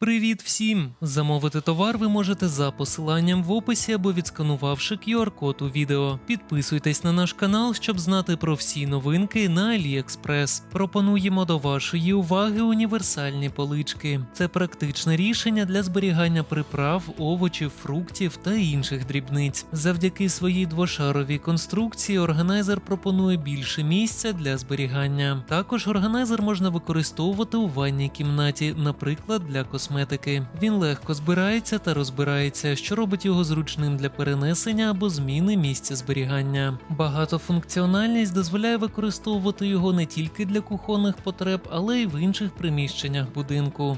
Привіт всім! Замовити товар ви можете за посиланням в описі або відсканувавши QR-код у відео. Підписуйтесь на наш канал, щоб знати про всі новинки на AliExpress. Пропонуємо до вашої уваги універсальні полички. Це практичне рішення для зберігання приправ, овочів, фруктів та інших дрібниць. Завдяки своїй двошаровій конструкції органайзер пропонує більше місця для зберігання. Також органайзер можна використовувати у ванній кімнаті, наприклад, для косметики. Він легко збирається та розбирається, що робить його зручним для перенесення або зміни місця зберігання. Багатофункціональність дозволяє використовувати його не тільки для кухонних потреб, але й в інших приміщеннях будинку.